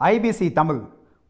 IBC Tamil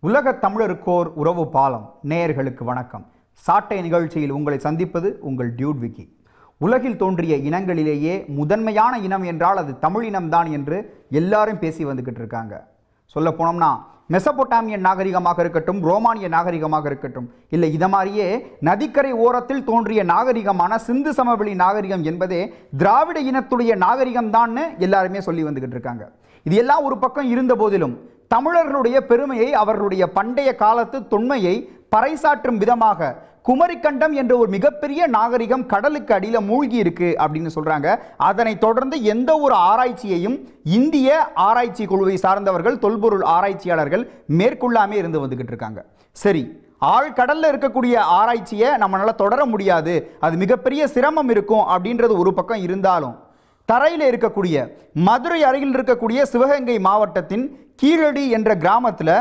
உலக தமிழருக்கோர் உறவு பாலம் நேயர்களுக்கு வணக்கம். சாட்டை நிகழ்ச்சியில் உங்களை சந்திப்பது உங்கள் டியூட் விக்கி. உலகில் தோன்றிய இனங்களிலேயே முதன்மையான இனம் என்றால் அது தமிழ் இனம்தான் என்று எல்லாரும் பேசி வந்துக்கிட்டு இருக்காங்க. சொல்ல போனோம்னா மெசபொட்டாமியன் நாகரிகமாக இருக்கட்டும் ரோமானிய நாகரிகமாக இருக்கட்டும். இல்லை இதை மாதிரியே நதிக்கரை ஓரத்தில் தோன்றிய நாகரிகமான சிந்து சமவெளி நாகரிகம் என்பதே திராவிட இனத்துடைய நாகரிகம்தான்னு எல்லாருமே சொல்லி வந்துக்கிட்டு இருக்காங்க. இது எல்லாம் ஒரு பக்கம் இருந்த போதிலும் தமிழர்களுடைய பெருமையை அவர்களுடைய பண்டைய காலத்து தொன்மையை பறைசாற்றும் விதமாக குமரிக்கண்டம் என்ற ஒரு மிகப்பெரிய நாகரிகம் கடலுக்கு அடியில் மூழ்கி இருக்கு அப்படின்னு சொல்றாங்க. அதனை தொடர்ந்து எந்த ஒரு ஆராய்ச்சியையும் இந்திய ஆராய்ச்சி குழுவை சார்ந்தவர்கள் தொல்பொருள் ஆராய்ச்சியாளர்கள் மேற்கொள்ளாமே இருந்து வந்துகிட்டு இருக்காங்க. சரி ஆழ்கடலில் இருக்கக்கூடிய ஆராய்ச்சியை நம்மளால் தொடர முடியாது. அது மிகப்பெரிய சிரமம் இருக்கும் அப்படின்றது ஒரு பக்கம் இருந்தாலும் தரையில் இருக்கக்கூடிய மதுரை அருகில் இருக்கக்கூடிய சிவகங்கை மாவட்டத்தின் கீழடி என்ற கிராமத்தில்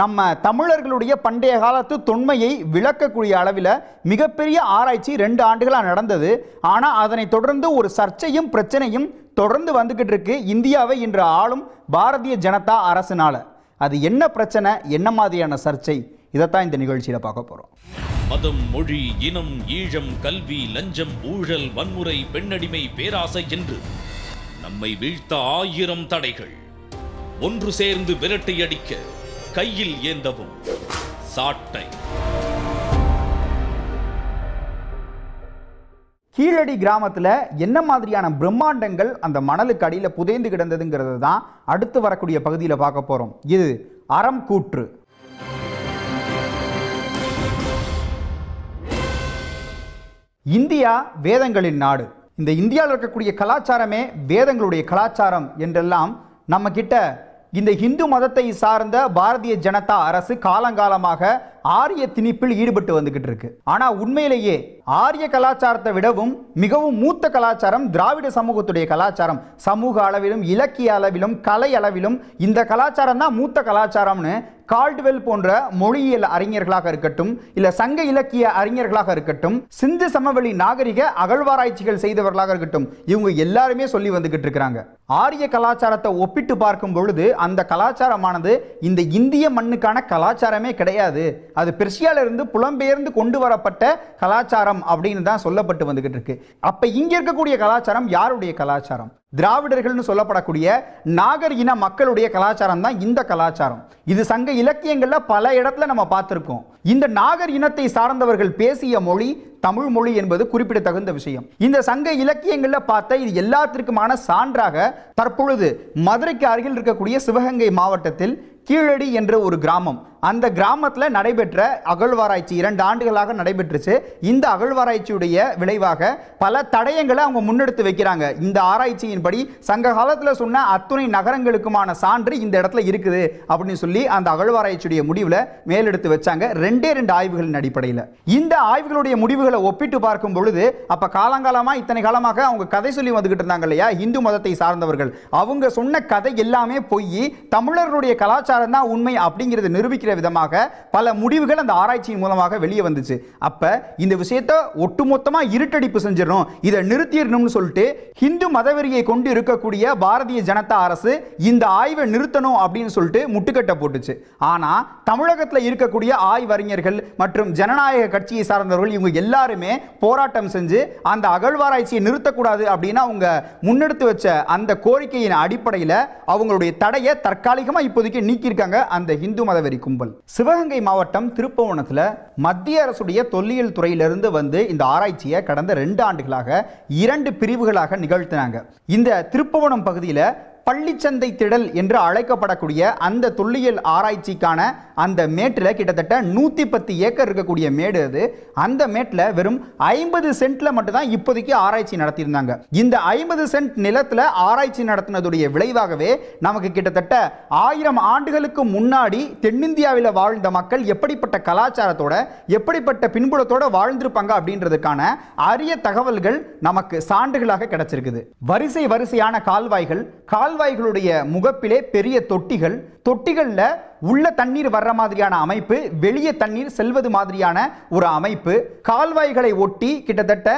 நம்ம தமிழர்களுடைய பண்டைய காலத்து தொன்மையை விளக்கக்கூடிய அளவில் மிகப்பெரிய ஆராய்ச்சி ரெண்டு ஆண்டுகளாக நடந்தது. ஆனால் அதனை தொடர்ந்து ஒரு சர்ச்சையும் பிரச்சனையும் தொடர்ந்து வந்துக்கிட்டு இருக்கு இந்தியாவை இன்று ஆளும் பாரதிய ஜனதா அரசினால. அது என்ன பிரச்சனை என்ன மாதிரியான சர்ச்சை? இதைத்தான் இந்த நிகழ்ச்சியில் பார்க்க போகிறோம் மதம் மொழி இனம் ஈழம் கல்வி லஞ்சம் ஊழல் வன்முறை பெண்ணடிமை பேராசை என்று நம்மை வீழ்த்த ஆயிரம் தடைகள். ஒன்று சேர்ந்து விரட்டி அடிக்க கையில் ஏந்தவும் சாட்டை. கீழடி கிராமத்தில் என்ன மாதிரியான பிரம்மாண்டங்கள் அந்த மணலுக்கு அடியில் புதைந்து கிடந்ததுங்கிறது தான் அடுத்து வரக்கூடிய பகுதியில் பார்க்க போகிறோம் இது அறம் கூற்று. இந்தியா வேதங்களின் நாடு. இந்த இந்தியாவில் இருக்கக்கூடிய கலாச்சாரமே வேதங்களுடைய கலாச்சாரம் என்றெல்லாம் நம்ம கிட்ட இந்த இந்து மதத்தை சார்ந்த பாரதிய ஜனதா அரசு காலங்காலமாக ஆரிய திணிப்பில் ஈடுபட்டு வந்துகிட்டு இருக்கு ஆனா உண்மையிலேயே ஆரிய கலாச்சாரத்தை விடவும் மிகவும் மூத்த கலாச்சாரம் திராவிட சமூகத்துடைய கலாச்சாரம். சமூக அளவிலும் இலக்கிய அளவிலும் கலை அளவிலும் இந்த கலாச்சாரம் தான் மூத்த கலாச்சாரம்னு கால்டுவெல் போன்ற மொழியியல் அறிஞர்களாக இருக்கட்டும் இல்ல சங்க இலக்கிய அறிஞர்களாக இருக்கட்டும் சிந்து சமவெளி நாகரிக அகழ்வாராய்ச்சிகள் செய்தவர்களாக இருக்கட்டும் இவங்க எல்லாருமே சொல்லி வந்துகிட்டு இருக்கிறாங்க ஆரிய கலாச்சாரத்தை ஒப்பிட்டு பார்க்கும் பொழுது அந்த கலாச்சாரமானது இந்த இந்திய மண்ணுக்கான கலாச்சாரமே கிடையாது. அது பெர்ஷியாவிலிருந்து புலம்பெயர்ந்து கொண்டு வரப்பட்ட கலாச்சாரம் அப்படின்னு தான் சொல்லப்பட்டு வந்துகிட்டு இருக்கு. அப்போ இங்கே இருக்கக்கூடிய கலாச்சாரம் யாருடைய கலாச்சாரம்? திராவிடர்கள்னு சொல்லப்படக்கூடிய நாகர் இன மக்களுடைய கலாச்சாரம் தான் இந்த கலாச்சாரம். இது சங்க இலக்கியங்களில் பல இடத்துல நம்ம பார்த்துருக்கோம். இந்த நாகர் இனத்தை சார்ந்தவர்கள் பேசிய மொழி தமிழ் மொழி என்பது குறிப்பிடத்தகுந்த விஷயம். இந்த சங்க இலக்கியங்களில் பார்த்த இது எல்லாத்திற்குமான சான்றாக தற்பொழுது மதுரைக்கு அருகில் இருக்கக்கூடிய சிவகங்கை மாவட்டத்தில் கீழடி என்ற ஒரு கிராமம் அந்த கிராமத்தில் நடைபெற்ற அகழ்வாராய்ச்சி இரண்டு ஆண்டுகளாக நடைபெற்றுச்சு. இந்த அகழ்வாராய்ச்சியுடைய விளைவாக பல தடயங்களை அவங்க முன்னெடுத்து வைக்கிறாங்க. இந்த ஆராய்ச்சியின்படி சங்க காலத்தில் சொன்ன அத்துணை நகரங்களுக்குமான சான்று இந்த இடத்துல இருக்குது அப்படின்னு சொல்லி அந்த அகழ்வாராய்ச்சியுடைய முடிவில் மேலெடுத்து வச்சாங்க. ரெண்டே ரெண்டு ஆய்வுகளின் அடிப்படையில். இந்த ஆய்வுகளுடைய முடிவுகளை ஒப்பிட்டு பார்க்கும் பொழுது அப்ப காலங்காலமாக இத்தனை காலமாக அவங்க கதை சொல்லி வந்துகிட்டு இருந்தாங்க இல்லையா? இந்து மதத்தை சார்ந்தவர்கள். அவங்க சொன்ன கதை எல்லாமே பொய். தமிழர்களுடைய கலாச்சாரம் தான் உண்மை அப்படிங்கிறது நிரூபிக்கிற விதமாக பல முடிவுகள் அந்த ஆராய்ச்சியின் மூலமாக வெளியே வந்துச்சு. அப்போ இந்த விஷயத்தை ஒட்டுமொத்தமாக இருட்டடிப்பு செஞ்சிடணும் இதை நிறுத்திடணும்னு சொல்லிட்டு ஹிந்து மதவெறியை கொண்டு இருக்கக்கூடிய பாரதிய ஜனதா அரசு இந்த ஆய்வை நிறுத்தணும் அப்படின்னு சொல்லிட்டு முட்டுக்கட்டை போட்டுச்சு. ஆனால் தமிழகத்தில் இருக்கக்கூடிய ஆய்வறிஞர்கள் மற்றும் ஜனநாயக கட்சியை சார்ந்தவர்கள் இவங்க எல்லாருமே போராட்டம் செஞ்சு அந்த அகழ்வாராய்ச்சியை நிறுத்தக்கூடாது அப்படின்னு அவங்க முன்னெடுத்து வச்ச அந்த கோரிக்கையின் அடிப்படையில் அவங்களுடைய தடையை தற்காலிகமாக இப்போதைக்கு நீக்கியிருக்காங்க அந்த ஹிந்து மதவெறி கும்பல். சிவகங்கை மாவட்டம் திருப்பவனத்தில் மத்திய அரசுடைய தொல்லியல் துறையிலிருந்து வந்து இந்த ஆராய்ச்சியை கடந்த ரெண்டு ஆண்டுகளாக இரண்டு பிரிவுகளாக நிகழ்த்தினாங்க. இந்த திருப்பவனம் பகுதியில் பள்ளிச்சந்தை திடல் என்று அழைக்கப்படக்கூடிய அந்த தொல்லியல் ஆராய்ச்சிக்கான அந்த மேட்டில் கிட்டத்தட்ட நூற்றி பத்து ஏக்கர் இருக்கக்கூடிய மேடு அது. அந்த மேட்டில் வெறும் ஐம்பது சென்ட்ல மட்டும்தான் இப்போதைக்கு ஆராய்ச்சி நடத்தியிருந்தாங்க. இந்த ஐம்பது சென்ட் நிலத்தில் ஆராய்ச்சி நடத்தினதுடைய விளைவாகவே நமக்கு கிட்டத்தட்ட ஆயிரம் ஆண்டுகளுக்கு முன்னாடி தென்னிந்தியாவில் வாழ்ந்த மக்கள் எப்படிப்பட்ட கலாச்சாரத்தோட எப்படிப்பட்ட பின்புலத்தோட வாழ்ந்திருப்பாங்க அப்படின்றதுக்கான அரிய தகவல்கள் நமக்கு சான்றுகளாக கிடைச்சிருக்குது. வரிசை வரிசையான கால்வாய்கள் கால் கால்வாய்களுடைய முகப்பிலே பெரிய தொட்டிகள். தொட்டிகளில் உள்ள தண்ணீர் வர்ற மாதிரியான அமைப்பு வெளியே தண்ணீர் செல்வது மாதிரியான ஒரு அமைப்பு. கால்வாய்களை ஒட்டி கிட்டத்தட்ட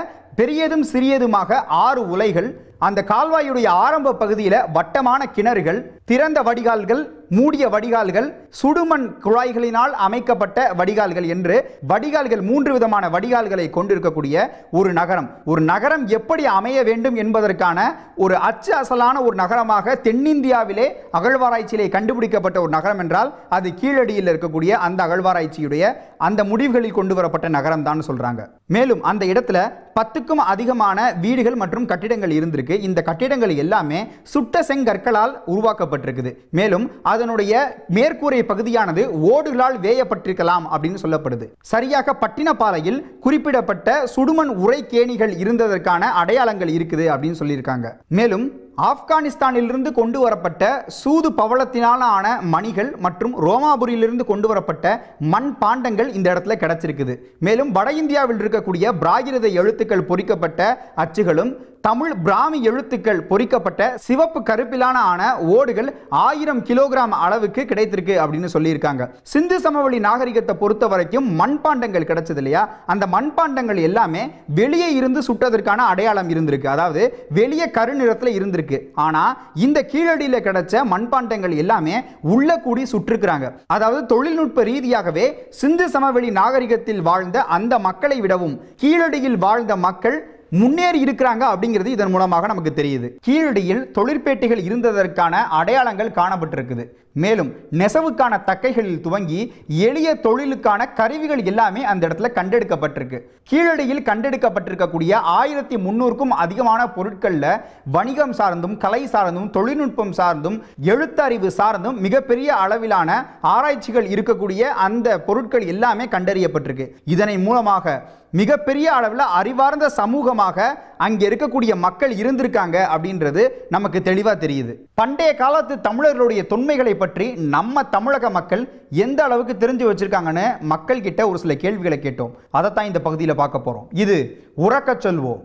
பெரியதும் சிறியதுமாக ஆறு உலைகள். அந்த கால்வாயுடைய ஆரம்ப பகுதியில் வட்டமான கிணறுகள் திறந்த வடிகால்கள் மூடிய வடிகால்கள் சுடுமண் குழாய்களினால் அமைக்கப்பட்ட வடிகால்கள் என்று வடிகால்கள் மூன்று விதமான வடிகால்களை கொண்டிருக்கக்கூடிய ஒரு நகரம். ஒரு நகரம் எப்படி அமைய வேண்டும் என்பதற்கான ஒரு அச்சு அசலான ஒரு நகரமாக தென்னிந்தியாவிலே அகழ்வாராய்ச்சியிலே கண்டுபிடிக்கப்பட்ட ஒரு நகரம் என்றால் அது கீழடியில் இருக்கக்கூடிய அந்த அகழ்வாராய்ச்சியுடைய அந்த முடிவுகளில் கொண்டு வரப்பட்ட நகரம் தான் சொல்றாங்க. மேலும் அந்த இடத்துல பத்துக்கும் அதிகமான வீடுகள் மற்றும் கட்டிடங்கள் இருந்திருக்கு. இந்த கட்டிடங்கள் எல்லாமே சுட்ட செங்கற்களால் உருவாக்கப்பட்டிருக்குது. மேலும் அதனுடைய மேற்கூரை பகுதியானது ஓடுகளால் வேயப்பட்டிருக்கலாம் அப்படின்னு சொல்லப்படுது. சரியாக பட்டினப்பாலையில் குறிப்பிடப்பட்ட சுடுமண் உரைக்கேணிகள் இருந்ததற்கான அடையாளங்கள் இருக்குது அப்படின்னு சொல்லியிருக்காங்க. மேலும் ஆப்கானிஸ்தானிலிருந்து கொண்டு வரப்பட்ட சூது பவளத்தினால ஆன மணிகள் மற்றும் ரோமாபுரியிலிருந்து கொண்டு வரப்பட்ட மண் பாண்டங்கள் இந்த இடத்துல கிடைச்சிருக்குது. மேலும் வட இந்தியாவில் இருக்கக்கூடிய பிராகிருத எழுத்துக்கள் பொறிக்கப்பட்ட அச்சுகளும் தமிழ் பிராமி எழுத்துக்கள் பொறிக்கப்பட்ட சிவப்பு கருப்பிலான ஆன ஓடுகள் ஆயிரம் கிலோகிராம் அளவுக்கு கிடைத்திருக்கு அப்படின்னு சொல்லியிருக்காங்க. சிந்து சமவெளி நாகரிகத்தை பொறுத்த வரைக்கும் மண்பாண்டங்கள் கிடைச்சது இல்லையா? அந்த மண்பாண்டங்கள் எல்லாமே வெளியே இருந்து சுட்டதற்கான அடையாளம் இருந்திருக்கு. அதாவது வெளியே கருநிறத்தில் இருந்திருக்கு. ஆனா இந்த கீழடியில் கிடைச்ச மண்பாண்டங்கள் எல்லாமே உள்ள கூடி சுற்றுக்கிறாங்க அதாவது தொழில்நுட்ப ரீதியாகவே சிந்து சமவெளி நாகரிகத்தில் வாழ்ந்த அந்த மக்களை விடவும் கீழடியில் வாழ்ந்த மக்கள் முன்னேறி இருக்கிறாங்க அப்படிங்கிறது இதன் மூலமாக நமக்கு தெரியுது. கீழடியில் தொழிற்பேட்டைகள் இருந்ததற்கான அடையாளங்கள் காணப்பட்டிருக்குது. மேலும் நெசவுக்கான தக்கைகளில் துவங்கி எளிய தொழிலுக்கான கருவிகள் எல்லாமே அந்த இடத்துல கண்டெடுக்கப்பட்டிருக்கு. கீழடியில் கண்டெடுக்கப்பட்டிருக்கக்கூடிய ஆயிரத்தி முன்னூறுக்கும் அதிகமான பொருட்களில் வணிகம் சார்ந்தும் கலை சார்ந்தும் தொழில்நுட்பம் சார்ந்தும் எழுத்தறிவு சார்ந்தும் மிகப்பெரிய அளவிலான ஆராய்ச்சிகள் இருக்கக்கூடிய அந்த பொருட்கள் எல்லாமே கண்டறியப்பட்டிருக்கு. இதனை மூலமாக மிகப்பெரிய அளவில் அறிவார்ந்த சமூகமாக அங்கே இருக்கக்கூடிய மக்கள் இருந்திருக்காங்க அப்படின்றது நமக்கு தெளிவாக தெரியுது. பண்டைய காலத்து தமிழர்களுடைய தொன்மைகளை பற்றி நம்ம தமிழக மக்கள் எந்த அளவுக்கு தெரிஞ்சு வச்சிருக்காங்கன்னு மக்கள் கிட்ட ஒரு சில கேள்விகளை கேட்டோம். அதைத்தான் இந்த பகுதியில் பார்க்க போகிறோம் இது உறக்கச் சொல்வோம்.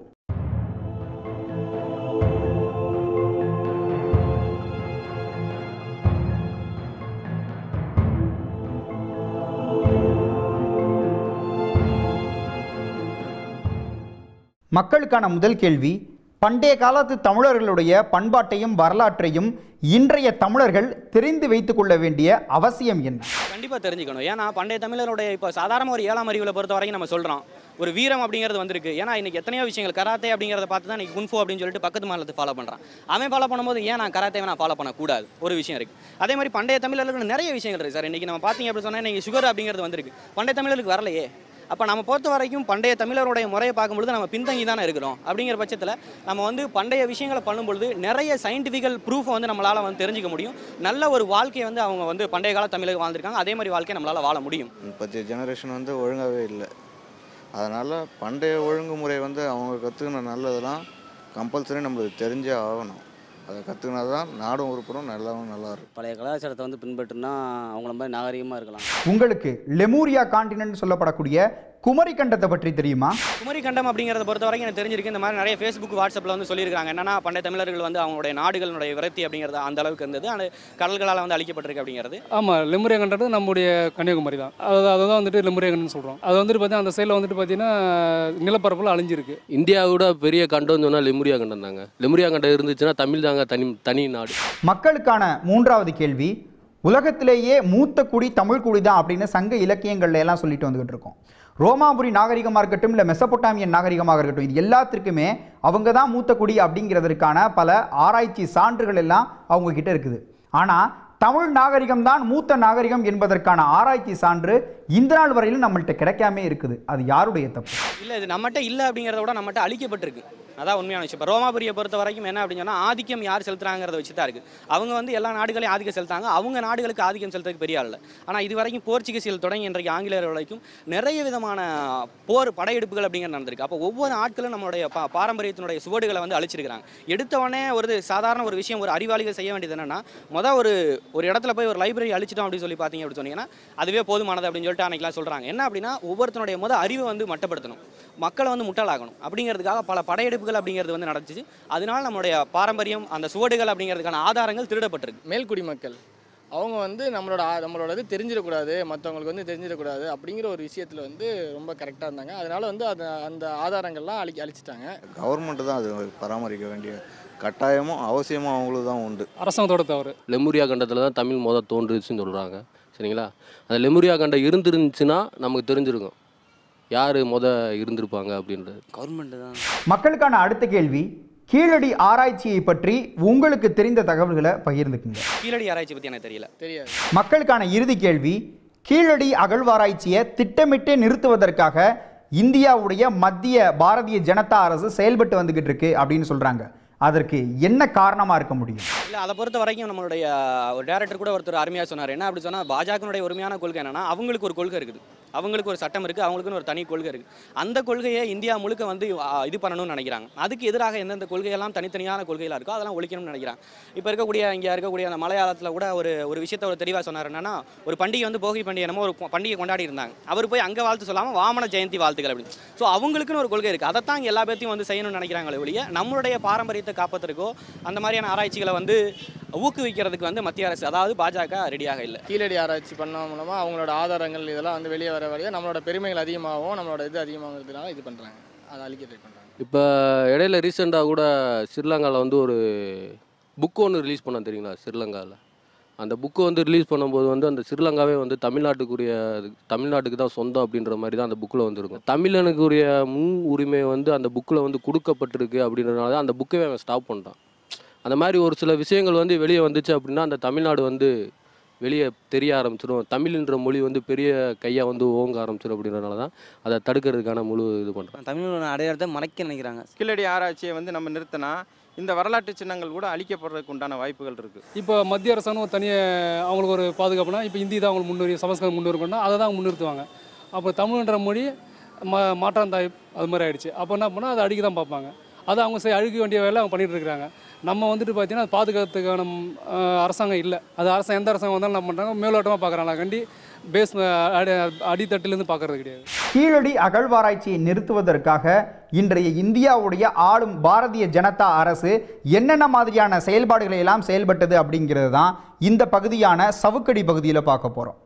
மக்களுக்கான முதல் கேள்வி பண்டைய காலத்து தமிழர்களுடைய பண்பாட்டையும் வரலாற்றையும் இன்றைய தமிழர்கள் தெரிந்து வைத்துக் கொள்ள வேண்டிய அவசியம் என்ன? கண்டிப்பாக தெரிஞ்சுக்கணும். ஏன்னா பண்டைய தமிழருடைய இப்போ சாதாரண ஒரு ஏழாம் அறிவில் பொறுத்த வரைக்கும் நம்ம சொல்கிறோம் ஒரு வீரம் அப்படிங்கிறது வந்திருக்கு. ஏன்னா இன்றைக்கி எத்தனையோ விஷயங்கள் கராத்தே அப்படிங்கிறத பார்த்து தான் இன்றைக்கி குன்ஃபோ அப்படின்னு சொல்லிட்டு பக்கத்து மாநிலத்தை ஃபாலோ பண்ணுறான் அவன் ஃபாலோ பண்ணும்போது ஏன் நான் கராத்தே நான் ஃபாலோ பண்ணக்கூடாது? ஒரு விஷயம் இருக்குது அதே மாதிரி பண்டைய தமிழர்களுக்கு நிறைய விஷயங்கள் இருக்குது சார். இன்னைக்கு நம்ம பார்த்தீங்க அப்படி சொன்னால் இன்றைக்கி சுகர் அப்படிங்கிறது வந்திருக்கு. பண்டைய தமிழருக்கு வரலையே. அப்போ நம்ம பொறுத்த வரைக்கும் பண்டைய தமிழருடைய முறையை பார்க்கும்பொழுது நம்ம பின்தங்கி தானே இருக்கிறோம். அப்படிங்கிற பட்சத்தில் நம்ம வந்து பண்டைய விஷயங்களை பண்ணும்பொழுது நிறைய சயின்டிஃபிக்கல் ப்ரூஃபை வந்து நம்மளால் வந்து தெரிஞ்சுக்க முடியும். நல்ல ஒரு வாழ்க்கையை வந்து அவங்க வந்து பண்டைய கால தமிழர் வாழ்ந்திருக்காங்க. அதே மாதிரி வாழ்க்கையை நம்மளால் வாழ முடியும். இப்போ ஜெனரேஷன் வந்து ஒழுங்காகவே இல்லை. அதனால் பண்டைய ஒழுங்குமுறை வந்து அவங்க கற்றுக்கின நல்லதெல்லாம் கம்பல்சரி நம்மளுக்கு தெரிஞ்சே ஆகணும். அதை கற்றுக்கினா தான் நாடும் உருப்படும் நல்லாவும் நல்லா இருக்கும் பழைய கலாச்சாரத்தை வந்து பின்பற்றினா அவங்கள மாதிரி நாகரிகமாக இருக்கலாம். உங்களுக்கு லெமூரியா காண்டினென்ட் சொல்லப்படக்கூடிய குமரி கண்டத்தை பற்றி தெரியுமா? குமரி கண்டம் அப்படிங்கிறத பொறுத்த வரைக்கும் எனக்கு தெரிஞ்சிருக்கு. இந்த மாதிரி நிறைய ஃபேஸ்புக் வாட்ஸ்அப்பில் வந்து சொல்லியிருக்காங்க என்னன்னா பண்டைய தமிழர்கள் வந்து அவங்களுடைய நாடுகளுடைய விரக்தி அப்படிங்கிறது அந்த அளவுக்கு இருந்தது. அந்த கடல்களால் வந்து அழிக்கப்பட்டிருக்கு அப்படிங்கிறது. ஆமாம் லெமுரியங்கன்றது நம்முடைய கன்னியாகுமரி தான். அது அதை தான் வந்துட்டு லெமுரியங்கன்னு சொல்கிறோம் அது வந்துட்டு பார்த்தீங்கன்னா அந்த சைடில் வந்துட்டு பார்த்தீங்கன்னா நிலப்பரப்பில் அழிஞ்சிருக்கு. இந்தியாவோட பெரிய கண்டம்னு சொன்னால் லெமுரியா கண்டம் தாங்க. லெமுரியா கண்டம் இருந்துச்சுன்னா தமிழ் தாங்க தனி தனி நாடு. மக்களுக்கான மூன்றாவது கேள்வி உலகத்திலேயே மூத்த குடி தமிழ் குடி தான் அப்படின்னு சங்க இலக்கியங்கள்ல எல்லாம் சொல்லிட்டு வந்துகிட்டு இருக்கோம். ரோமாபுரி நாகரிகமாக இருக்கட்டும் இல்லை மெசபொட்டாமியன் நாகரிகமாக இருக்கட்டும் இது எல்லாத்திற்குமே அவங்க தான் மூத்த குடி அப்படிங்கிறதற்கான பல ஆராய்ச்சி சான்றுகள் எல்லாம் அவங்க கிட்ட இருக்குது. ஆனால் தமிழ் நாகரிகம் தான் மூத்த நாகரிகம் என்பதற்கான ஆராய்ச்சி சான்று இந்த நாள் வரையிலும் நம்மள்கிட்ட கிடைக்காம இருக்குது. அது யாருடைய தப்பு? இல்லை இது நம்மகிட்ட இல்லை அப்படிங்கிறத விட நம்மகிட்ட அழிக்கப்பட்டிருக்கு. அதான் உண்மையான விஷயம். இப்போ ரோமாபுரியை பொறுத்த வரைக்கும் என்ன அப்படின்னு சொன்னால் ஆதிக்கம் யார் செலுத்துறாங்கிறத வச்சு தான் இருக்குது அவங்க வந்து எல்லா நாடுகளையும் ஆதிக்கம் செலுத்தாங்க அவங்க நாடுகளுக்கு ஆதிக்கம் செலுத்துறதுக்கு பெரிய ஆள் ஆனால் இது வரைக்கும் போர்ச்சுகீசியல் தொடங்கி இன்றைக்கு ஆங்கிலேயர் வரைக்கும் நிறைய விதமான போர் படையெடுப்புகள் அப்படிங்கிறது நடந்திருக்கு. அப்போ ஒவ்வொரு ஆட்களும் நம்மளுடைய பா பாரம்பரியத்தினுடைய சுவடுகளை வந்து அழிச்சிருக்கிறாங்க. எடுத்தவொடனே ஒரு சாதாரண ஒரு விஷயம் ஒரு அறிவாளிகள் செய்ய வேண்டியது என்னன்னா மொதல் ஒரு ஒரு இடத்துல போய் ஒரு லைப்ரரி அழிச்சிட்டோம் அப்படின்னு சொல்லி பார்த்தீங்க அப்படின்னு சொன்னீங்கன்னா அதுவே போதுமானது அப்படின்னு சொல்லிட்டு அன்னைக்கெல்லாம் சொல்கிறாங்க என்ன அப்படின்னா ஒவ்வொருத்தனுடைய முத அறிவை வந்து மட்டப்படுத்தணும். மக்களை வந்து முட்டாளாக்கணும். அப்படிங்கிறதுக்காக பல படையெடுப்புகள் அப்படிங்கிறது வந்து நடந்துச்சு. அதனால நம்மளுடைய பாரம்பரியம் அந்த சுவடுகள் அப்படிங்கிறதுக்கான ஆதாரங்கள் திருடப்பட்டிருக்கு. மேல்குடி மக்கள் அவங்க வந்து நம்மளோட நம்மளோட இது தெரிஞ்சிடக்கூடாது மற்றவங்களுக்கு வந்து தெரிஞ்சிடக்கூடாது அப்படிங்கிற ஒரு விஷயத்தில் வந்து ரொம்ப கரெக்டாக இருந்தாங்க. அதனால வந்து அந்த அந்த ஆதாரங்கள்லாம் அழி அழிச்சிட்டாங்க. கவர்மெண்ட்டு தான் அது பராமரிக்க வேண்டிய கட்டாயமும் அவசியமும் அவங்களுக்கு தான் உண்டு. அரசாங்கத்தோட தவறு. லெமுரியா கண்டத்தில் தான் தமிழ் மொதல் தோன்றுச்சுன்னு சொல்கிறாங்க சரிங்களா? அந்த லெமுரியா கண்டம் இருந்திருந்துச்சுன்னா நமக்கு தெரிஞ்சிருக்கும். யார் மொத இருந்திருப்பாங்க அப்படின்றது. கவர்மெண்ட்டு தான். மக்களுக்கான அடுத்த கேள்வி கீழடி ஆராய்ச்சியை பற்றி உங்களுக்கு தெரிந்த தகவல்களை பகிர்ந்துக்குங்க. கீழடி ஆராய்ச்சி பற்றி எனக்கு தெரியல. தெரியாது. மக்களுக்கான இறுதி கேள்வி கீழடி அகழ்வாராய்ச்சியை திட்டமிட்டே நிறுத்துவதற்காக இந்தியாவுடைய மத்திய பாரதிய ஜனதா அரசு செயல்பட்டு வந்துகிட்டு இருக்கு அப்படின்னு சொல்றாங்க. அதற்கு என்ன காரணமாக இருக்க முடியும்? இல்லை அதை பொறுத்த வரைக்கும் நம்மளுடைய ஒரு டேரக்டர் கூட ஒருத்தர் அருமையாக சொன்னார். என்ன அப்படி சொன்னால் பாஜகனுடைய உரிமையான கொள்கை என்னன்னா அவங்களுக்கு ஒரு கொள்கை இருக்குது. அவங்களுக்கு ஒரு சட்டம் இருக்குது அவங்களுக்குன்னு ஒரு தனி கொள்கை இருக்குது அந்த கொள்கையை இந்தியா முழுக்க வந்து இது பண்ணணும்னு நினைக்கிறாங்க. அதுக்கு எதிராக எந்தெந்த கொள்கையெல்லாம் தனித்தனியான கொள்கைகளாக இருக்கோ அதெல்லாம் ஒழிக்கணும்னு நினைக்கிறாங்க. இப்போ இருக்கக்கூடிய இங்கே இருக்கக்கூடிய அந்த மலையாளத்தில் கூட ஒரு ஒரு விஷயத்தை ஒரு தெளிவாக சொன்னார் என்னன்னா ஒரு பண்டிகை வந்து போகி பண்டிகை என்னமோ ஒரு பண்டிகை கொண்டாடி இருந்தாங்க. அவர் போய் அங்கே வாழ்த்து சொல்லாமல் வாமன ஜெயந்தி வாழ்த்துக்கள் அப்படின்னு. ஸோ அவங்களுக்குன்னு ஒரு கொள்கை இருக்குது அதைத்தான் இங்க எல்லா பேர்த்தையும் வந்து செய்யணும்னு நினைக்கிறாங்களே ஒழிய நம்மளுடைய பாரம்பரியத்தை காப்பதற்கோ அந்த மாதிரியான ஆராய்ச்சிகளை வந்து ஊக்குவிக்கிறதுக்கு வந்து மத்திய அரசு அதாவது பாஜக ரெடியாக இல்லை. கீழடி ஆராய்ச்சி பண்ண மூலமாக அவங்களோட ஆதாரங்கள் இதெல்லாம் வந்து வெளியே வர வழியாக நம்மளோட பெருமைகள் அதிகமாகவும் நம்மளோட இது அதிகமாகிறதுனால இது பண்ணுறாங்க அதை அழிக்க ட்ரை பண்ணுறாங்க இப்போ இடையில ரீசெண்டாக கூட ஸ்ரீலங்காவில் வந்து ஒரு புக் ஒன்று ரிலீஸ் பண்ண தெரியுங்களா? ஸ்ரீலங்காவில் அந்த புக்கு வந்து ரிலீஸ் பண்ணும்போது வந்து அந்த ஸ்ரீலங்காவே வந்து தமிழ்நாட்டுக்குரிய தமிழ்நாட்டுக்கு தான் சொந்தம் அப்படின்ற மாதிரி தான் அந்த புக்கில் வந்துருக்கும். தமிழனுக்குரிய முன் உரிமை வந்து அந்த புக்கில் வந்து கொடுக்கப்பட்டிருக்கு அப்படின்றனால தான் அந்த புக்கவே அவன் ஸ்டாப் பண்ணிட்டான். அந்த மாதிரி ஒரு சில விஷயங்கள் வந்து வெளியே வந்துச்சு அப்படின்னா அந்த தமிழ்நாடு வந்து வெளியே தெரிய ஆரம்பிச்சிடும் தமிழ்ன்ற மொழி வந்து பெரிய கையாக வந்து ஓங்க ஆரம்பிச்சிடும் அப்படின்றனால தான் அதை தடுக்கிறதுக்கான முழு இது பண்ணுறேன் தமிழோட அடையாளத்தை மறைக்க நினைக்கிறாங்க. கீழடி ஆராய்ச்சியை வந்து நம்ம நிறுத்தினா இந்த வரலாற்று சின்னங்கள் கூட அழிக்கப்படுறதுக்கு உண்டான வாய்ப்புகள் இருக்குது இப்போ மத்திய அரசாங்கம் ஒரு தனியாக அவங்களுக்கு ஒரு பாதுகாப்புனா இப்போ ஹிந்தி தான் அவங்களுக்கு முன்னுரி சமஸ்கிருதம் முன்னுரிமைன்னா அதை தான் அவங்க முன்னிறுத்துவாங்க. அப்போ தமிழ்ன்ற மொழி மா மாற்றாந்தாய் அது மாதிரி ஆயிடுச்சு. அப்போ என்ன பண்ணால் அதை அடிக்க தான் பார்ப்பாங்க. அதை அவங்க செய் அழிக்க வேண்டிய வேலை அவங்க பண்ணிட்டு இருக்கிறாங்க. நம்ம வந்துட்டு பார்த்தீங்கன்னா அது பாதுகாத்துக்கான அரசாங்கம் இல்லை. அது அரசாங்கம் எந்த அரசாங்கம் வந்தாலும் என்ன பண்ணுறாங்க மேலோட்டமாக பார்க்குறாங்க. கண்டி பேஸ் அடி அடித்தட்டிலேருந்து பார்க்கறது கிடையாது. கீழடி அகழ்வாராய்ச்சியை நிறுத்துவதற்காக இன்றைய இந்தியாவுடைய ஆளும் பாரதிய ஜனதா அரசு என்னென்ன மாதிரியான செயல்பாடுகளை எல்லாம் செயல்பட்டது அப்படிங்கிறது தான் இந்த பகுதியான சவுக்கடி பகுதியில் பார்க்க போகிறோம்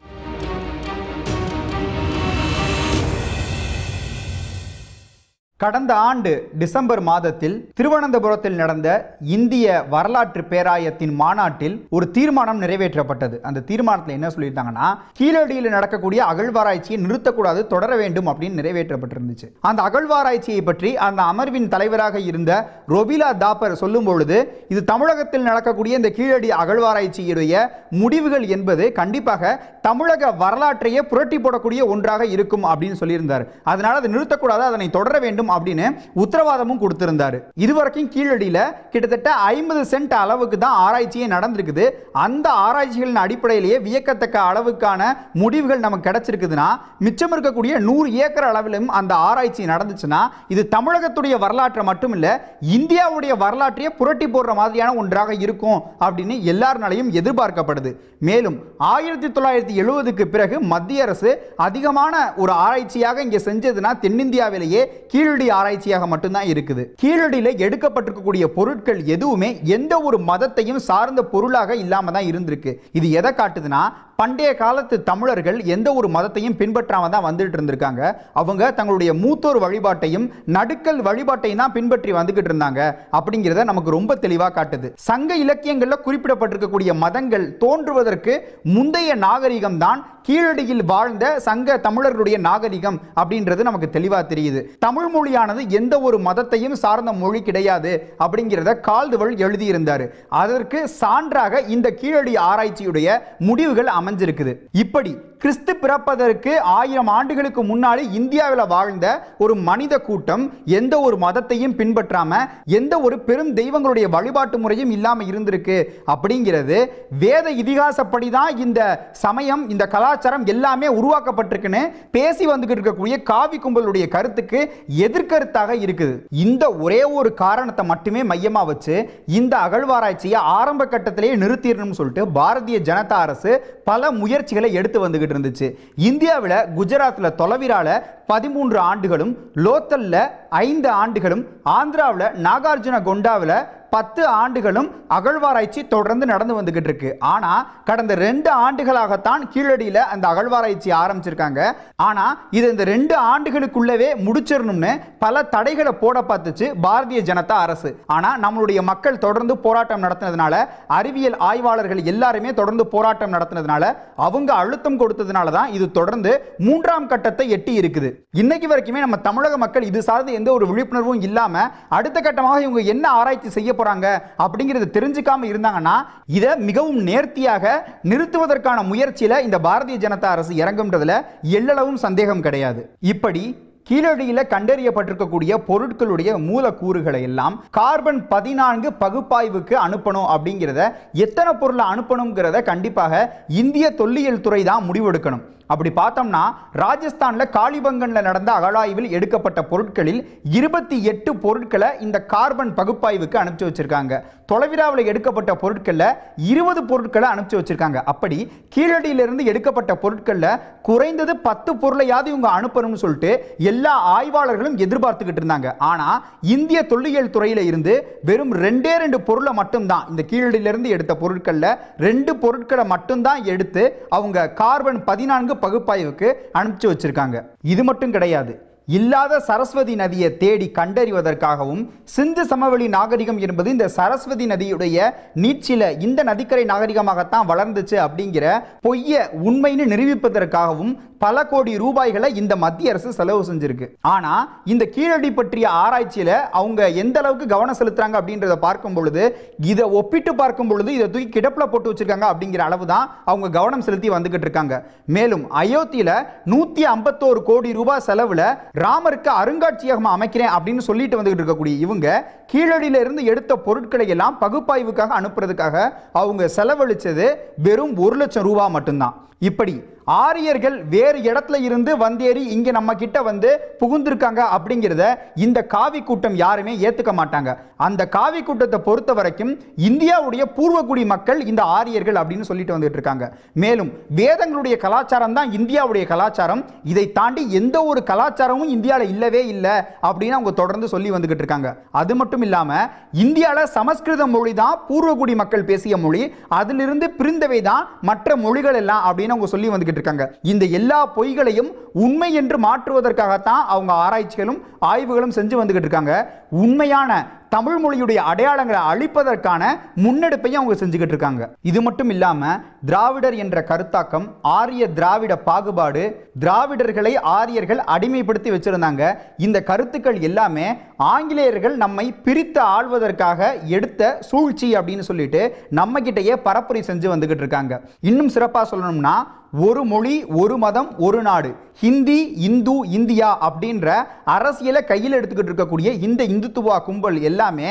கடந்த ஆண்டு டிசம்பர் மாதத்தில் திருவனந்தபுரத்தில் நடந்த இந்திய வரலாற்று பேராயத்தின் மாநாட்டில் ஒரு தீர்மானம் நிறைவேற்றப்பட்டது. அந்த தீர்மானத்தில் என்ன சொல்லியிருந்தாங்கன்னா கீழடியில் நடக்கக்கூடிய அகழ்வாராய்ச்சியை நிறுத்தக்கூடாது தொடர வேண்டும் அப்படின்னு நிறைவேற்றப்பட்டிருந்துச்சு. அந்த அகழ்வாராய்ச்சியை பற்றி அந்த அமர்வின் தலைவராக இருந்த ரொபிலா தாப்பர் சொல்லும் பொழுது இது தமிழகத்தில் நடக்கக்கூடிய இந்த கீழடி அகழ்வாராய்ச்சியுடைய முடிவுகள் என்பது கண்டிப்பாக தமிழக வரலாற்றையே புரட்டி போடக்கூடிய ஒன்றாக இருக்கும் அப்படின்னு சொல்லியிருந்தார். அதனால் அதை நிறுத்தக்கூடாது அதனை தொடர வேண்டும் அப்படின்னு உத்தரவாதமும் கொடுத்திருந்தார். இதுவரைக்கும் கீழடியில் கிட்டத்தட்ட ஐம்பது சென்ட் அளவுக்கு தான் ஆராய்ச்சியே நடந்திருக்குது. அந்த ஆராய்ச்சிகளின் அடிப்படையிலேயே வியக்கத்தக்க அளவுக்கான முடிவுகள் நமக்கு கிடைச்சிருக்குதுன்னா மிச்சம் இருக்கக்கூடிய நூறு ஏக்கர் அளவிலும் அந்த ஆராய்ச்சி நடந்துச்சுன்னா இது தமிழகத்துடைய வரலாற்றை மட்டும் இல்லை இந்தியாவுடைய வரலாற்றையே புரட்டி போடுற மாதிரியான ஒன்றாக இருக்கும் அப்படின்னு எல்லாருனாலையும் எதிர்பார்க்கப்படுது. மேலும் ஆயிரத்தி தொள்ளாயிரத்தி எழுபதுக்கு பிறகு மத்திய அரசு அதிகமான ஒரு ஆராய்ச்சியாக இங்கே செஞ்சதுன்னா தென்னிந்தியாவிலேயே கீழ் கீழடி ஆராய்ச்சியாக மட்டும்தான் இருக்குது. கீழடியில் எடுக்கப்பட்டிருக்கக்கூடிய பொருட்கள் எதுவுமே எந்த ஒரு மதத்தையும் சார்ந்த பொருளாக இல்லாம தான் இருந்திருக்கு. இது எதை காட்டுதுன்னா பண்டைய காலத்து தமிழர்கள் எந்த ஒரு மதத்தையும் பின்பற்றாம தான் வந்துட்டு இருந்திருக்காங்க. அவங்க தங்களுடைய மூத்தோர் வழிபாட்டையும் நடுக்கல் வழிபாட்டையும் தான் பின்பற்றி வந்துகிட்டு இருந்தாங்க. அப்படிங்கிறத நமக்கு ரொம்ப தெளிவாக காட்டுது. சங்க இலக்கியங்களில் குறிப்பிடப்பட்டிருக்கக்கூடிய மதங்கள் தோன்றுவதற்கு முந்தைய நாகரிகம் தான் கீழடியில் வாழ்ந்த சங்க தமிழர்களுடைய நாகரிகம் அப்படின்றது நமக்கு தெளிவாக தெரியுது. தமிழ் மொழியானது எந்த ஒரு மதத்தையும் சார்ந்த மொழி கிடையாது அப்படிங்கிறத கால்துவல் எழுதியிருந்தார். அதற்கு சான்றாக இந்த கீழடி ஆராய்ச்சியுடைய முடிவுகள் அமைஞ்சிருக்குது. இப்படி கிறிஸ்து பிறப்பதற்கு ஆயிரம் ஆண்டுகளுக்கு முன்னாடி இந்தியாவில் வாழ்ந்த ஒரு மனித கூட்டம் எந்த ஒரு மதத்தையும் பின்பற்றாம எந்த ஒரு பெரும் தெய்வங்களுடைய வழிபாட்டு முறையும் இல்லாமல் இருந்திருக்கு அப்படிங்கிறது வேத இதிகாசப்படி தான் இந்த சமயம் இந்த கலாச்சாரம் எல்லாமே உருவாக்கப்பட்டிருக்குன்னு பேசி வந்துகிட்டு இருக்கக்கூடிய காவி கும்பலுடைய கருத்துக்கு எதிர்கருத்தாக இருக்குது. இந்த ஒரே ஒரு காரணத்தை மட்டுமே மையமாக வச்சு இந்த அகழ்வாராய்ச்சியை ஆரம்ப கட்டத்திலேயே நிறுத்திடணும்னு சொல்லிட்டு பாரதிய ஜனதா அரசு பல முயற்சிகளை எடுத்து வந்துகிட்டு இருந்துச்சு. இந்தியாவில் குஜராத்தில் தொலைவிரால பதிமூன்று ஆண்டுகளும் லோத்தல்ல ஐந்து ஆண்டுகளும் ஆந்திராவில் நாகார்ஜுன கொண்டாவில் பத்து ஆண்டுகளும் அகழ்வாராய்ச்சி தொடர்ந்து நடந்து வந்துகிட்டு இருக்கு ஆனா கடந்த ரெண்டு ஆண்டுகளாகத்தான் கீழடியில அந்த அகழ்வாராய்ச்சி ஆரம்பிச்சிருக்காங்க. ஆனா இது இந்த ரெண்டு ஆண்டுகளுக்குள்ளவே முடிச்சிடணும்னு பல தடைகளை போட பார்த்துச்சு பாரதிய ஜனதா அரசு. ஆனா நம்மளுடைய மக்கள் தொடர்ந்து போராட்டம் நடத்தினதுனால அறிவியல் ஆய்வாளர்கள் எல்லாருமே தொடர்ந்து போராட்டம் நடத்தினதுனால அவங்க அழுத்தம் கொடுத்ததுனால தான் இது தொடர்ந்து மூன்றாம் கட்டத்தை எட்டி இருக்குது. இன்னைக்கு வரைக்குமே நம்ம தமிழக மக்கள் இது சார்ந்து எந்த ஒரு விழிப்புணர்வும் இல்லாம அடுத்த கட்டமாக இவங்க என்ன ஆராய்ச்சி செய்ய போறாங்க அப்படிங்கிறது தெரிஞ்சுக்காம இருந்தாங்கன்னா இதை மிகவும் நேர்த்தியாக நிறுத்துவதற்கான முயற்சியில இந்த பாரதிய ஜனதா அரசு இறங்கும்ன்றதுல எள்ளளவும் சந்தேகம் கிடையாது. இப்படி கீழடியில கண்டறியப்பட்டிருக்கக்கூடிய பொருட்களுடைய மூலக்கூறுகளை எல்லாம் கார்பன் பதினான்கு பகுப்பாய்வுக்கு அனுப்பணும் அப்படிங்கிறத எத்தனை பொருளை அனுப்பணுங்கிறத கண்டிப்பாக இந்திய தொல்லியல் துறை தான் முடிவெடுக்கணும். அப்படி பார்த்தோம்னா ராஜஸ்தானில் காளிபங்கனில் நடந்த அகழாய்வில் எடுக்கப்பட்ட பொருட்களில் இருபத்தி எட்டு பொருட்களை இந்த கார்பன் பகுப்பாய்வுக்கு அனுப்பிச்சு வச்சிருக்காங்க. தொலைவிராவில் எடுக்கப்பட்ட பொருட்களில் இருபது பொருட்களை அனுப்பிச்சு வச்சிருக்காங்க. அப்படி கீழடியிலிருந்து எடுக்கப்பட்ட பொருட்களில் குறைந்தது பத்து பொருளையாவது இவங்க அனுப்பணும்னு சொல்லிட்டு எல்லா ஆய்வாளர்களும் எதிர்பார்த்துக்கிட்டு இருந்தாங்க. ஆனால் இந்திய தொல்லியல் துறையில் இருந்து வெறும் ரெண்டே ரெண்டு பொருளை மட்டும்தான் இந்த கீழடியிலிருந்து எடுத்த பொருட்களில் ரெண்டு பொருட்களை மட்டும்தான் எடுத்து அவங்க கார்பன் பதினான்கு பகுப்பாய்வுக்கு அனுப்பிச்சு வச்சிருக்காங்க. இது மட்டும் கிடையாது. இல்லாத சரஸ்வதி நதியை தேடி கண்டறிவதற்காகவும் சிந்து சமவெளி நாகரிகம் என்பது இந்த சரஸ்வதி நதியுடைய நீட்சில இந்த நதிக்கரை நாகரிகமாகத்தான் வளர்ந்துச்சு அப்படிங்கிற பொய்ய உண்மைன்னு நிரூபிப்பதற்காகவும் பல கோடி ரூபாய்களை இந்த மத்திய அரசு செலவு செஞ்சிருக்கு. ஆனா இந்த கீழடி பற்றிய ஆராய்ச்சியில அவங்க எந்த அளவுக்கு கவனம் செலுத்துறாங்க அப்படின்றத பார்க்கும் பொழுது இதை ஒப்பிட்டு பார்க்கும் பொழுது இதை தூக்கி கிடப்புல போட்டு வச்சிருக்காங்க அப்படிங்கிற அளவு தான் அவங்க கவனம் செலுத்தி வந்துகிட்டு இருக்காங்க. மேலும் அயோத்தியில நூத்தி ஐம்பத்தோரு கோடி ரூபாய் செலவுல ராமருக்கு அருங்காட்சியகம் அமைக்கிறேன் அப்படின்னு சொல்லிட்டு வந்துகிட்டு இருக்கக்கூடிய இவங்க கீழடியில இருந்து எடுத்த பொருட்களை எல்லாம் பகுப்பாய்வுக்காக அனுப்புறதுக்காக அவங்க செலவழிச்சது வெறும் ஒரு லட்சம் ரூபாய் மட்டும்தான். இப்படி ஆரியர்கள் வேறு இடத்துல இருந்து வந்தேறி இங்கே நம்ம கிட்ட வந்து புகுந்திருக்காங்க அப்படிங்கிறத இந்த காவி கூட்டம் யாருமே ஏற்றுக்க மாட்டாங்க. அந்த காவி கூட்டத்தை பொறுத்த வரைக்கும் இந்தியாவுடைய பூர்வகுடி மக்கள் இந்த ஆரியர்கள் அப்படின்னு சொல்லிட்டு வந்துட்டு இருக்காங்க மேலும் வேதங்களுடைய கலாச்சாரம் தான் இந்தியாவுடைய கலாச்சாரம். இதை தாண்டி எந்த ஒரு கலாச்சாரமும் இந்தியாவில் இல்லவே இல்லை அப்படின்னு அவங்க தொடர்ந்து சொல்லி வந்துகிட்டு இருக்காங்க அது மட்டும் இல்லாமல் இந்தியாவில் சமஸ்கிருத மொழி தான் பூர்வகுடி மக்கள் பேசிய மொழி. அதிலிருந்து பிரிந்தவை தான் மற்ற மொழிகள் எல்லாம் அப்படின்னு அவங்க சொல்லி வந்துகிட்டு இருக்காங்க. இந்த எல்லா பொய்களையும் உண்மை என்று மாற்றுவதற்காகத்தான் அவங்க ஆராய்ச்சிகளும் ஆய்வுகளும் செஞ்சு வந்துகிட்டு இருக்காங்க. உண்மையான தமிழ் மொழியுடைய அடையாளங்களை அழிப்பதற்கான முன்னெடுப்பையும் அவங்க செஞ்சுக்கிட்டு இருக்காங்க. இது மட்டும் இல்லாமல் திராவிடர் என்ற கருத்தாக்கம் ஆரிய திராவிட பாகுபாடு திராவிடர்களை ஆரியர்கள் அடிமைப்படுத்தி வச்சிருந்தாங்க. இந்த கருத்துக்கள் எல்லாமே ஆங்கிலேயர்கள் நம்மை பிரித்து ஆள்வதற்காக எடுத்த சூழ்ச்சி அப்படின்னு சொல்லிட்டு நம்ம கிட்டயே பரப்புரை செஞ்சு வந்துகிட்டு இருக்காங்க. இன்னும் சிறப்பாக சொல்லணும்னா ஒரு மொழி ஒரு மதம் ஒரு நாடு ஹிந்தி இந்து இந்தியா அப்படின்ற அரசியலை கையில் எடுத்துக்கிட்டு இருக்கக்கூடிய இந்த இந்துத்துவா கும்பல் எல்லாம் எல்லாமே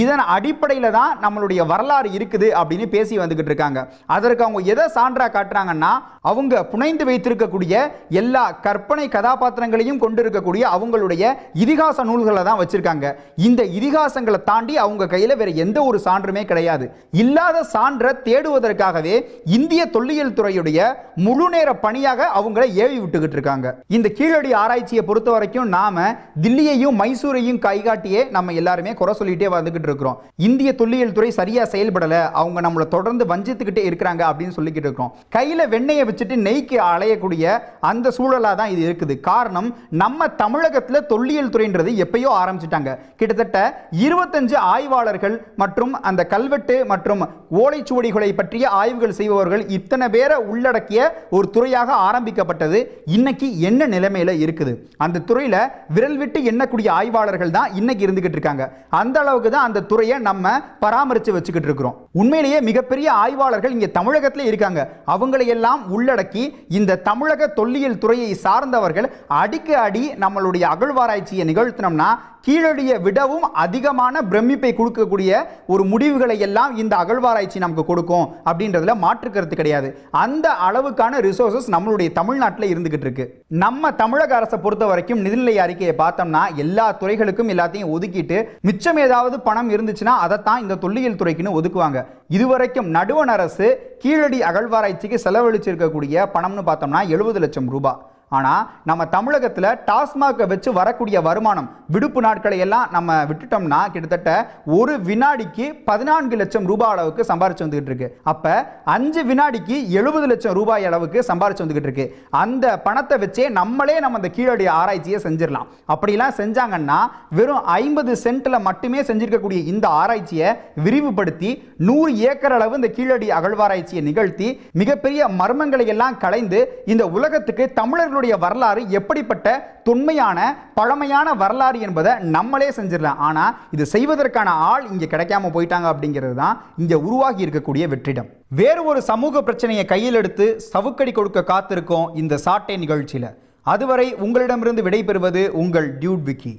இதன் அடிப்படையில் தான் நம்மளுடைய வரலாறு இருக்குது அப்படின்னு பேசி வந்துக்கிட்டு இருக்காங்க. அதற்கு அவங்க எதை சான்றாக காட்டுறாங்கன்னா அவங்க புனைந்து வைத்திருக்கக்கூடிய எல்லா கற்பனை கதாபாத்திரங்களையும் கொண்டு இருக்கக்கூடிய அவங்களுடைய இதிகாச நூல்களை தான் வச்சுருக்காங்க. இந்த இதிகாசங்களை தாண்டி அவங்க கையில் வேற எந்த ஒரு சான்றுமே கிடையாது. இல்லாத சான்றை தேடுவதற்காகவே இந்திய தொல்லியல் துறையுடைய முழு நேர பணியாக அவங்கள ஏவி விட்டுக்கிட்டு இருக்காங்க. இந்த கீழடி ஆராய்ச்சியை பொறுத்த வரைக்கும் நாம தில்லியையும் மைசூரையும் கைகாட்டியே நம்ம எல்லாருமே குறை சொல்லிட்டே பார்த்துக்கிட்டு இருக்கிறோம். இந்திய தொல்லியல் துறை சரியா செயல்படல. அவங்க நம்மளை தொடர்ந்து வஞ்சித்துக்கிட்டே இருக்கிறாங்க அப்படின்னு சொல்லிக்கிட்டு இருக்கிறோம். கையில வெண்ணெயை வச்சுட்டு நெய்க்கு அலையக்கூடிய அந்த சூழலா தான் இது இருக்குது. காரணம் நம்ம தமிழகத்துல தொல்லியல் துறைன்றது எப்பயோ ஆரம்பிச்சிட்டாங்க. கிட்டத்தட்ட இருபத்தஞ்சு ஆய்வாளர்கள் மற்றும் அந்த கல்வெட்டு மற்றும் ஓலைச்சுவடிகளை பற்றிய ஆய்வுகள் செய்பவர்கள் இத்தனை பேரை உள்ளடக்கிய ஒரு துறையாக ஆரம்பிக்கப்பட்டது. இன்னைக்கு என்ன நிலைமையில இருக்குது? அந்த துறையில விரல் விட்டு எண்ணக்கூடிய ஆய்வாளர்கள் தான் இன்னைக்கு இருந்துகிட்டு இருக்காங்க. அந்த அளவுக்கு தான் அந்த துறையை நம்ம பராமரித்து வச்சுக்கிட்டு இருக்கிறோம். உண்மையிலேயே மிகப்பெரிய ஆய்வாளர்கள் இங்கே தமிழகத்தில் இருக்காங்க. அவங்களை எல்லாம் உள்ளடக்கி இந்த தமிழக தொல்லியல் துறையை சார்ந்தவர்கள் அடிக்க அடி நம்மளுடைய அகழ்வாராய்ச்சியை நிகழ்த்தினோம்னா கீழடியை விடவும் அதிகமான பிரமிப்பை கொடுக்கக்கூடிய ஒரு முடிவுகளை எல்லாம் இந்த அகழ்வாராய்ச்சி நமக்கு கொடுக்கும் அப்படின்றதுல மாற்று கருத்து கிடையாது. அந்த அளவுக்கான ரிசோர்சஸ் நம்மளுடைய தமிழ்நாட்டில் இருந்துகிட்டு இருக்கு. நம்ம தமிழக அரசை பொறுத்த வரைக்கும் நிதிநிலை அறிக்கையை பார்த்தோம்னா எல்லா துறைகளுக்கும் எல்லாத்தையும் ஒதுக்கிட்டு மிச்சம் ஏதாவது பணம் இருந்துச்சுன்னா அதைத்தான் இந்த தொல்லியல் துறைக்குன்னு ஒதுக்குவாங்க. இதுவரைக்கும் நடுவண் அரசு கீழடி அகழ்வாராய்ச்சிக்கு செலவழிச்சிருக்கக்கூடிய பணம்னு பார்த்தோம்னா எழுபது லட்சம் ரூபாய். ஆனால் நம்ம தமிழகத்தில் டாஸ்மாகை வச்சு வரக்கூடிய வருமானம் விடுப்பு நாட்களை எல்லாம் நம்ம விட்டுட்டோம்னா கிட்டத்தட்ட ஒரு வினாடிக்கு பதினான்கு லட்சம் ரூபாய் அளவுக்கு சம்பாரிச்சு வந்துகிட்டு இருக்கு. அப்போ அஞ்சு வினாடிக்கு எழுபது லட்சம் ரூபாய் அளவுக்கு சம்பாரிச்சு வந்துகிட்டு இருக்கு. அந்த பணத்தை வச்சே நம்மளே நம்ம அந்த கீழடி ஆராய்ச்சியை செஞ்சிடலாம். அப்படிலாம் செஞ்சாங்கன்னா வெறும் ஐம்பது சென்ட்ல மட்டுமே செஞ்சிருக்கக்கூடிய இந்த ஆராய்ச்சியை விரிவுபடுத்தி நூறு ஏக்கர் அளவு இந்த கீழடி அகழ்வாராய்ச்சியை நிகழ்த்தி மிகப்பெரிய மர்மங்களை எல்லாம் கலைந்து இந்த உலகத்துக்கு தமிழர்களுடைய வரலாறு எப்படிப்பட்ட தொன்மையான பழமையான வரலாறு என்பதை நம்மளே செஞ்சிடலாம். ஆனால் இது செய்வதற்கான ஆள் இங்கே கிடைக்காம போயிட்டாங்க அப்படிங்கிறது தான் இங்கே உருவாகி இருக்கக்கூடிய வெற்றிடம். வேறு ஒரு சமூக பிரச்சனையை கையில் எடுத்து சவுக்கடி கொடுக்க காத்திருக்கோம் இந்த சாட்டை நிகழ்ச்சியில். அதுவரை உங்களிடமிருந்து விடைபெறுவது உங்கள் டியூட் விக்கி.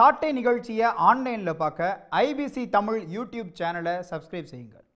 சாட்டை நிகழ்ச்சியை ஆன்லைனில் பார்க்க ஐபிசி தமிழ் யூடியூப் சேனலை சப்ஸ்கிரைப் செய்யுங்கள்.